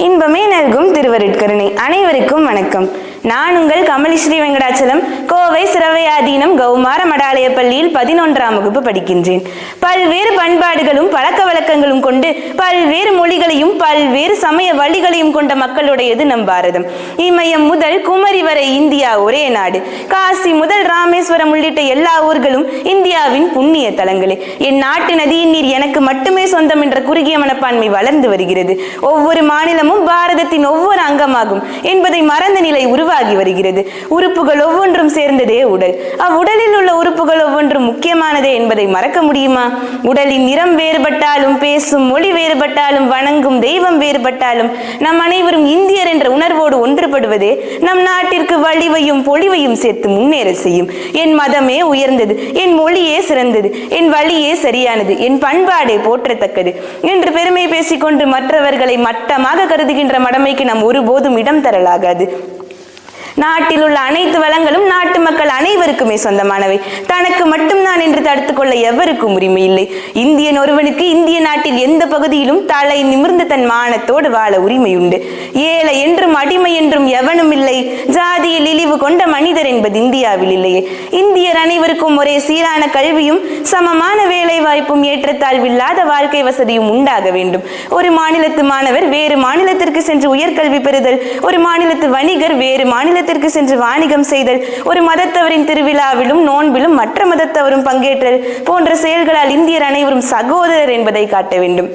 இன்பமே நல்கும் திருவருட்கருணை. அனைவருக்கும் வணக்கம். நான் உங்கள் கமலி ஸ்ரீ வெங்கடாச்சலம். கோவை சிரவையாதீனம் கௌமார மடாலய பள்ளியில் பதினொன்றாம் வகுப்பு படிக்கின்றேன். பல்வேறு பண்பாடுகளும் பழக்க வழக்கங்களும் கொண்டு பல்வேறு மொழிகளையும் பல்வேறு சமய வழிகளையும் கொண்ட மக்களுடையது நம் பாரதம். இமயம் முதல் குமரி வரை இந்தியா ஒரே நாடு. காசி முதல் ராமேஸ்வரம் உள்ளிட்ட எல்லா ஊர்களும் இந்தியாவின் புண்ணிய தலங்களே. என் நாட்டு நதியின் நீர் எனக்கு மட்டுமே சொந்தம் என்ற குறுகிய மனப்பான்மை வளர்ந்து வருகிறது. ஒவ்வொரு மாநிலமும் பாரதத்தின் ஒவ்வொரு அங்கமாகும் என்பதை மறந்த நிலை உருவாகி வருகிறது. உறுப்புகள் ஒவ்வொன்றும் சேர்ந்ததே உடல். அவ்வுடலில் உள்ள உறுப்புகள் ஒவ்வொன்றும் முக்கியமானதே என்பதை மறக்க முடியுமா? உடலின் நிறம் வேறுபட்டாலும் பேசும் மொழி வேறுபட்டாலும் வணங்கும் தெய்வம் வேறுபட்டாலும் நம் அனைவரும் இந்திய என்ற நம் நாட்டிற்கு வலிவையும் பொலிவையும் சேர்த்து முன்னேற செய்யும். என் மதமே உயர்ந்தது என் மொழியே சிறந்தது என் வழியே சரியானது என் பண்பாடே போற்றத்தக்கது என்று பெருமை பேசிக்கொண்டு மற்றவர்களை மட்டமாக கருதுகின்ற மடமைக்கு நாம் ஒருபோதும் இடம் தரலாகாது. நாட்டில் உள்ள அனைத்து வளங்களும் நாட்டு மக்கள் அனைவருக்குமே சொந்தமானவை. தனக்கு மட்டும்தான் என்று தடுத்துக் கொள்ள எவருக்கும் உரிமை இல்லை. இந்தியன் ஒருவனுக்கு இந்திய நாட்டில் எந்த பகுதியிலும் தலை நிமிர்ந்து தன் மானத்தோடு வாழ உரிமை உண்டு ஏழை என்றும் அடிமை என்றும் எவனும் இல்லை. ஜாதியில் இழிவு கொண்ட மனிதர் என்பது இந்தியாவில் இல்லையே. இந்தியர் அனைவருக்கும் ஒரே சீரான கல்வியும் சமமான வேலை வாய்ப்பும் ஏற்றத்தாழ்வில்லாத வாழ்க்கை வசதியும் உண்டாக வேண்டும். ஒரு மாநிலத்து மாணவர் வேறு மாநிலத்திற்கு சென்று உயர்கல்வி பெறுதல். ஒரு மாநிலத்து வணிகர் வேறு மாநிலத்திற்கு சென்று வாணிகம் செய்தல். ஒரு மதத்தவரின் திரு திருவிழாவிலும் நோன்பிலும் மற்ற மதத்தவரும் பங்கேற்றல் போன்ற செயல்களால் இந்தியர் அனைவரும் சகோதரர் என்பதை காட்ட வேண்டும்.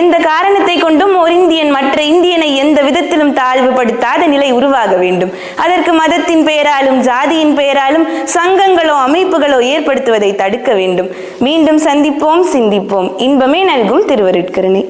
எந்த காரணத்தை கொண்டும் ஒரு இந்தியன் மற்ற இந்தியனை எந்த விதத்திலும் தாழ்வுபடுத்தாத நிலை உருவாக வேண்டும். அதற்கு மதத்தின் பெயராலும் ஜாதியின் பெயராலும் சங்கங்களோ அமைப்புகளோ ஏற்படுத்துவதை தடுக்க வேண்டும். மீண்டும் சந்திப்போம் சிந்திப்போம். இன்பமே நல்கும் திருவருட்கருணை.